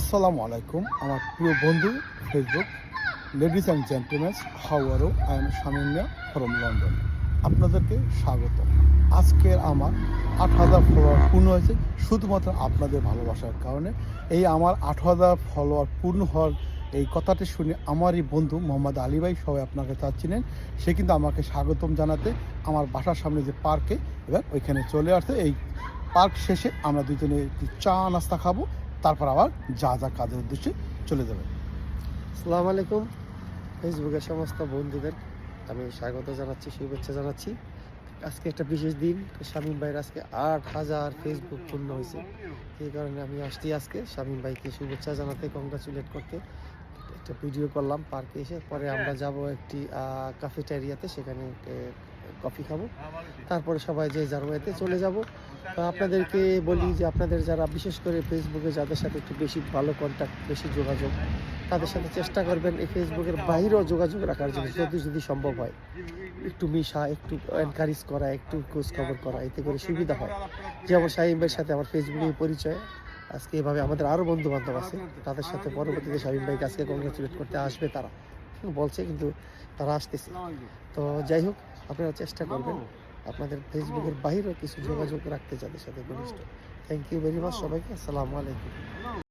আসসালামু আলাইকুম। আমার প্রিয় বন্ধু Facebook ladies and gentlemans how are I am Shamimia from London আপনাদেরকে স্বাগত। আজকের আমার আট হাজার ফলোয়ার পূর্ণ হয়েছে, শুধুমাত্র আপনাদের ভালোবাসার কারণে। এই আমার আট হাজার ফলোয়ার পূর্ণ হওয়ার এই কথাটি শুনে আমারই বন্ধু মোহাম্মদ আলী ভাই সবাই আপনাকে চাচ্ছিলেন সে কিন্তু আমাকে স্বাগতম জানাতে আমার বাসার সামনে যে পার্কে, এবার ওইখানে চলে আসছে। এই পার্ক শেষে আমরা দুজনে চা নাস্তা খাব তারপর আবার যা যা কাজের উদ্দেশ্যে চলে যাবে। আসসালামু আলাইকুম। ফেসবুকের সমস্ত বন্ধুদের আমি স্বাগত জানাচ্ছি, শুভেচ্ছা জানাচ্ছি। আজকে একটা বিশেষ দিন, শামীম ভাইয়ের আজকে আট হাজার ফেসবুক পূর্ণ হয়েছে। এই কারণে আমি আসছি আজকে শামীম ভাইকে শুভেচ্ছা জানাতে কংগ্রাচুলেট করতে। একটা ভিডিও করলাম পার্কে এসে পরে আমরা যাব একটি ক্যাফেটেরিয়াতে সেখানে কফি খাব। তারপরে সবাই যে যার ওয়েতে চলে যাব। আপনাদেরকে বলি যে আপনাদের যারা বিশেষ করে ফেসবুকে যাদের সাথে একটু বেশি ভালো কন্ট্যাক্ট বেশি যোগাযোগ তাদের সাথে চেষ্টা করবেন এই ফেসবুকের বাইরেও যোগাযোগ রাখার জন্য যদি যদি সম্ভব হয়। একটু মিশা একটু এনকারেজ করা একটু খোঁজ খবর করা এতে করে সুবিধা হয়। যেমন ভাইয়ের সাথে আমার ফেসবুকে পরিচয় আজকে এভাবে আমাদের আরও বন্ধু বান্ধব আছে তাদের সাথে পরবর্তীতে শাহিম ভাইকে আজকে কংগ্রেচুলেট করতে আসবে তারা। বলছে কিন্তু তারা আসতেছে। তো যাই হোক আপনারা চেষ্টা করবেন। আপনাদের ফেসবুকের বাইরেও কিছু যোগাযোগ রাখতে যাদের সাথে ঘনিষ্ঠ। থ্যাংক ইউ ভেরি মাচ সবাইকে। আসসালামু আলাইকুম।